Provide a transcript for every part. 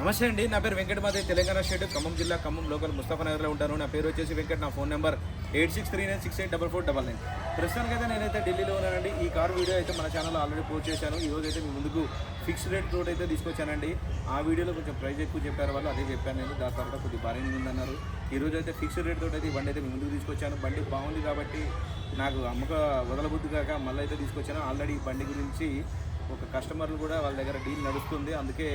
నమస్తే అండి నా పేరు వెంకట మాదే తెలంగాణ స్టేట్ ఖమ్మం జిల్లా ఖమ్మం లోకల్ ముస్తాఫానగర్లో ఉంటాను. నా పేరు వచ్చేసి వెంకట్ నా phone number eight six three nine six eight double four double nine. ప్రస్తుతానికి అయితే నేనైతే ఢిల్లీలో ఉన్నానండి. ఈ కార్ వీడియో అయితే మన ఛానల్లో ఆల్రెడీ పోస్ట్ చేశాను. ఈ రోజు అయితే మీ ముందుకు ఫిక్స్డ్ రేట్ రోడ్ అయితే తీసుకొచ్చానండి. ఆ వీడియోలో కొంచెం ప్రైస్ ఎక్కువ చెప్పారు వాళ్ళు అదే చెప్పాను నేను. దాని తర్వాత కొద్దిగా బాగా ఉందన్నారు. ఈ రోజు అయితే ఫిక్స్డ్ రేట్ తోటి అయితే ఈ బండి అయితే మీ ముందుకు తీసుకొచ్చాను. బండి బాగుంది కాబట్టి నాకు అమ్మక వదలబుద్ధి కాక మళ్ళీ అయితే తీసుకొచ్చాను. ఆల్రెడీ ఈ బండి గురించి ఒక కస్టమర్లు కూడా వాళ్ళ దగ్గర డీల్ నడుస్తుంది. అందుకే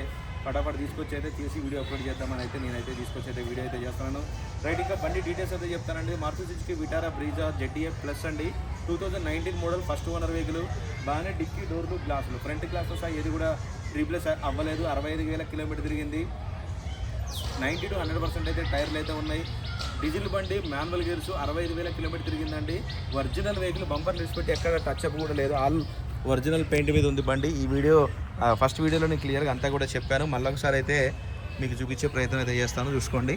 ఫటాఫట్ తీసుకొచ్చి అయితే తీసి వీడియో అప్లోడ్ చేద్దామని అయితే నేనైతే తీసుకొచ్చి అయితే వీడియో అయితే చేస్తున్నాను. రైట్ ఇంకా బండి డీటెయిల్స్ అయితే చెప్తానండి. Maruti Suzuki Vitara Brezza ZDF plus అండి. Two thousand nineteen model first owner vehicle బాగానే డిక్కీ డోర్లు గ్లాసులు ఫ్రంట్ గ్లాస్ సహా ఏది కూడా రీప్లేస్ అవ్వలేదు. అరవై ఐదు వేల కిలోమీటర్ తిరిగింది. నైంటీ టు హండ్రెడ్ పర్సెంట్ అయితే టైర్లు అయితే ఉన్నాయి. డీజిల్ బండి మాన్యువల్ గేర్స్ అరవై ఐదు వేల కిలోమీటర్ తిరిగిందండి. ఒరిజినల్ వెహికల్ బంపర్ పెట్టి ఎక్కడ టచ్ అప్ కూడా లేదు. ఆల్ ఒరిజినల్ పెయింట్ మీద ఉంది బండి. ఈ వీడియో ఆ, ఫస్ట్ వీడియోలో నేను క్లియర్గా అంతా కూడా చెప్పాను. మళ్ళీ ఒకసారి అయితే మీకు చూపించే ప్రయత్నం అయితే చేస్తాను. చూసుకోండి.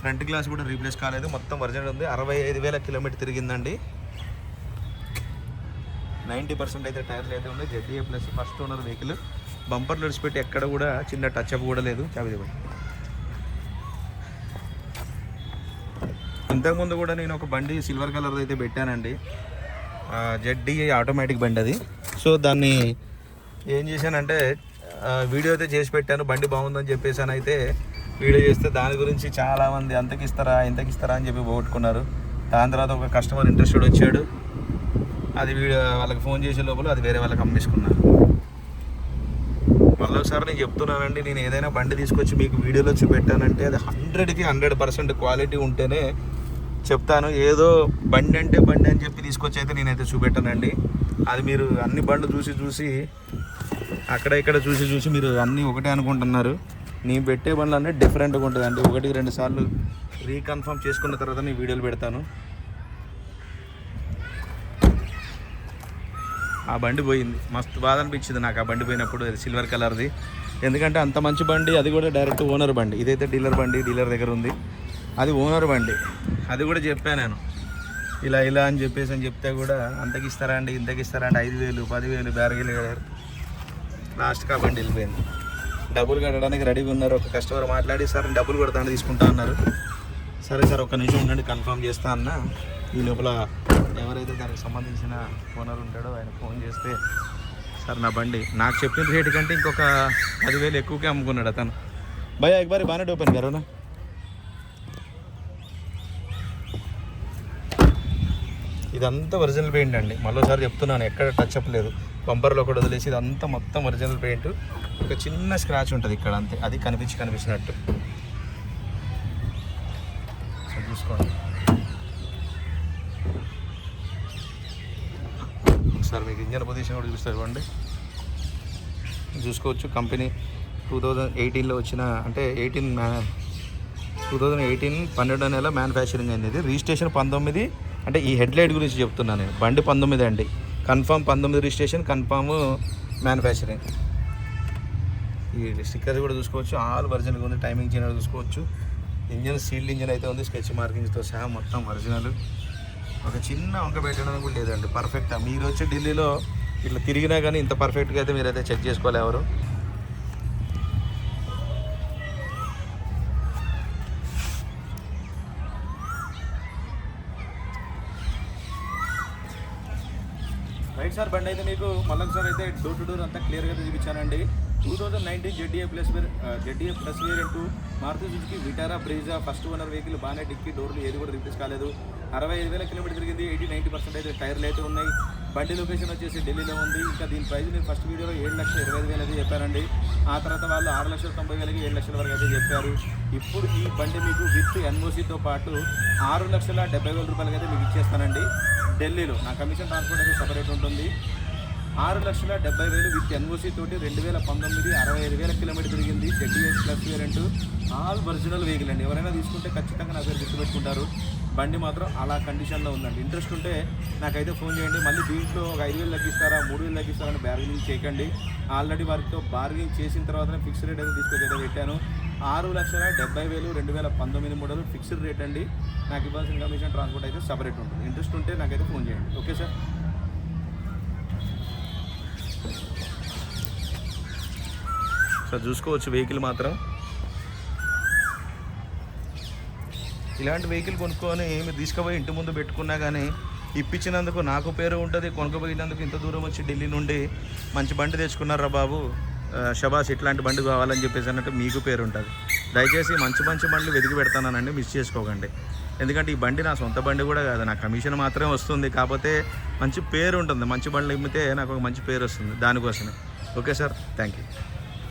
ఫ్రంట్ గ్లాస్ కూడా రీప్లేస్ కాలేదు. మొత్తం ఒరిజినల్ ఉంది. అరవై ఐదు వేల కిలోమీటర్ తిరిగిందండి. నైంటీ పర్సెంట్ అయితే టైర్లు అయితే ఉన్నాయి. ZDA plus first owner vehicle bumper పెట్టి ఎక్కడ కూడా చిన్న టచ్ అప్ కూడా లేదు. చావిది ఇంతకుముందు కూడా నేను ఒక బండి సిల్వర్ కలర్ అయితే పెట్టానండి. జెడ్డీ ఆటోమేటిక్ బండి అది. సో దాన్ని ఏం చేశానంటే వీడియో అయితే చేసి పెట్టాను బండి బాగుందని చెప్పేసాను అయితే వీడియో చేస్తే దాని గురించి చాలామంది అంతకి ఇస్తారా ఇంతకి ఇస్తారా అని చెప్పి పోగొట్టుకున్నారు. దాని తర్వాత ఒక కస్టమర్ ఇంట్రెస్టెడ్ వచ్చాడు. అది వీడియో వాళ్ళకి ఫోన్ చేసే లోపల అది వేరే వాళ్ళకి అమ్మేసుకున్నారు మళ్ళీ నేను చెప్తున్నానండి నేను ఏదైనా బండి తీసుకొచ్చి మీకు వీడియోలో చూపెట్టానంటే అది హండ్రెడ్కి హండ్రెడ్ పర్సెంట్ క్వాలిటీ ఉంటేనే చెప్తాను. ఏదో బండి అంటే బండి అని చెప్పి తీసుకొచ్చి అయితే నేనైతే చూపెట్టానండి. అది మీరు అన్ని బండ్లు చూసి చూసి అక్కడ ఇక్కడ చూసి చూసి మీరు అన్నీ ఒకటే అనుకుంటున్నారు. నేను పెట్టే బండ్లు అన్నీ డిఫరెంట్గా ఉంటుంది అండి ఒకటి రెండు సార్లు రీకన్ఫర్మ్ చేసుకున్న తర్వాత నేను వీడియోలు పెడతాను. ఆ బండి పోయింది. మస్తు బాధ అనిపించింది నాకు ఆ బండి పోయినప్పుడు. అది సిల్వర్ కలర్ది ఎందుకంటే అంత మంచి బండి అది కూడా డైరెక్ట్ ఓనర్ బండి. ఇదైతే డీలర్ బండి డీలర్ దగ్గర ఉంది. అది ఓనర్ బండి. అది కూడా చెప్పాను నేను. ఇలా ఇలా అని చెప్పేసి అని చెప్తే కూడా అంతకి ఇస్తారా అండి ఇంతకిస్తారా అండి ఐదు వేలు పదివేలు బ్యారగీలు కడారు లాస్ట్ కాబట్టి వెళ్ళిపోయింది. డబ్బులు కట్టడానికి రెడీగా ఉన్నారు. ఒక కస్టమర్ మాట్లాడి సార్ డబ్బులు కొడతాను తీసుకుంటా అన్నారు. సరే సార్ ఒక నిమిషం ఉండండి కన్ఫర్మ్ చేస్తా అన్న. ఈ లోపల ఎవరైతే దానికి సంబంధించిన ఓనర్ ఉంటాడో ఆయన ఫోన్ చేస్తే సార్ నా బండి నాకు చెప్పిన రేటు కంటే ఇంకొక పదివేలు ఎక్కువకే అమ్ముకున్నాడు అతను. భయ ఎక్ బాగానే ఓపెన్ కరోనా ఇదంతా ఒరిజినల్ పెయింట్ అండి. మరోసారి చెప్తున్నాను ఎక్కడ టచ్ అప్ లేదు. బంపర్లో కూడా వదిలేసి ఇదంతా మొత్తం ఒరిజినల్ పెయింట్. ఒక చిన్న స్క్రాచ్ ఉంటుంది ఇక్కడ అంతే. అది కనిపించి కనిపించినట్టు. చూసుకోండి. ఒకసారి మీకు ఇంజన్ పొజిషన్ కూడా చూపిస్తారు ఇవ్వండి చూసుకోవచ్చు కంపెనీ టూ థౌజండ్ ఎయిటీన్లో వచ్చిన అంటే ఎయిటీన్ మ్యా టూ థౌజండ్ ఎయిటీన్ పన్నెండో నెల మ్యానుఫ్యాక్చరింగ్ అయింది. రిజిస్ట్రేషన్ పంతొమ్మిది అంటే ఈ హెడ్ లైట్ గురించి చెప్తున్నాను నేను. బండి పంతొమ్మిది అండి. కన్ఫామ్ పంతొమ్మిది రిజిస్ట్రేషన్ కన్ఫామ్ మ్యానుఫ్యాక్చరింగ్. ఈ స్టిక్కర్ కూడా చూసుకోవచ్చు. ఆల్ ఒరిజినల్గా ఉంది. టైమింగ్ చేయడం చూసుకోవచ్చు. ఇంజన్ సీల్డ్ ఇంజన్ అయితే ఉంది. స్కెచ్ మార్కింగ్స్తో సహా మొత్తం ఒరిజినల్ ఒక చిన్న వంక పెట్టడానికి కూడా లేదండి. పర్ఫెక్ట్ మీరు వచ్చి ఢిల్లీలో ఇట్లా తిరిగినా కానీ ఇంత పర్ఫెక్ట్గా అయితే మీరైతే చెక్ చేసుకోవాలి రైట్ సార్ బండి అయితే మీకు మళ్ళొకసారి అయితే డోర్ టు డోర్ అంతా క్లియర్గా చూపించానండి two thousand nineteen ZDA plus ZDA plus variant Maruti Suzuki Vitara Brezza first owner vehicle బాగానే డిక్కి డోర్లు ఏది కూడా రిప్లేస్ కాలేదు. అరవై ఐదు వేల కిలోమీటర్ తిరిగింది ఎయిటీ నైంటీ పర్సెంట్ అయితే టైర్లు అయితే ఉన్నాయి. బండి లొకేషన్ వచ్చేసి ఢిల్లీలో ఉంది. ఇంకా దీని ప్రైస్ నేను ఫస్ట్ వీడియోలో ఏడు లక్షల ఇరవై ఐదు వేలు అయితే చెప్పారండి. ఆ తర్వాత వాళ్ళు ఆరు లక్షల తొంభై వేలకి ఏడు లక్షల వరకు అయితే చెప్పారు. ఇప్పుడు ఈ బండి మీకు విత్ ఎన్ఓసితో పాటు ఆరు లక్షల డెబ్బై వేల రూపాయలకి అయితే మీకు ఇచ్చేస్తానండి. ఢిల్లీలో. నా కమిషన్ ట్రాన్స్పోర్ట్ అయితే సపరేట్ ఉంటుంది. ఆరు లక్షల డెబ్బై వేలు విత్ ఎన్ఓసి తోటి రెండు వేల పంతొమ్మిది అరవై ఐదు వేల కిలోమీటర్ తిరిగింది ZDS plus variant all original vehicle అండి. ఎవరైనా తీసుకుంటే ఖచ్చితంగా నా పేరు గుర్తుపెట్టుకుంటారు. బండి మాత్రం అలా కండిషన్లో ఉందండి. ఇంట్రెస్ట్ ఉంటే నాకైతే ఫోన్ చేయండి. మళ్ళీ దీంట్లో ఒక ఐదు వేలు తగ్గిస్తారా మూడు వేలు తగ్గిస్తారని బార్గెనింగ్ చేయకండి. ఆల్రెడీ వారితో బార్గెనింగ్ చేసిన తర్వాతనే ఫిక్స్ రేట్ అయితే తీసుకొచ్చి పెట్టాను. ఆరు లక్షల డెబ్బై వేలు రెండు వేల పంతొమ్మిది మోడల్ ఫిక్స్డ్ రేట్ అండి. నాకు ఇవ్వాల్సిన కమిషన్ ట్రాన్స్పోర్ట్ అయితే సపరేట్ ఉంటుంది. ఇంట్రెస్ట్ ఉంటే నాకైతే ఫోన్ చేయండి. ఓకే సార్ సార్ చూసుకోవచ్చు వెహికల్ మాత్రం. ఇలాంటి వెహికల్ కొనుక్కొని మీరు తీసుకుపోయి ఇంటి ముందు పెట్టుకున్నా కానీ ఇప్పించినందుకు నాకు పేరు ఉంటుంది కొనుక్కపోయినందుకు ఇంత దూరం వచ్చి ఢిల్లీ నుండి మంచి బండి తెచ్చుకున్నారా బాబు? షబాష్ ఇట్లాంటి బండి కావాలని చెప్పేసి అన్నట్టు మీకు పేరు ఉంటుంది. దయచేసి మంచి మంచి బండ్లు వెతికి పెడతానండి మిస్ చేసుకోకండి. ఎందుకంటే ఈ బండి నా సొంత బండి కూడా కాదు నా కమిషన్ మాత్రమే వస్తుంది. కాకపోతే మంచి పేరు ఉంటుంది. మంచి బండ్లు ఇమ్మితే నాకు ఒక మంచి పేరు వస్తుంది దానికోసమే. Okay sir thank you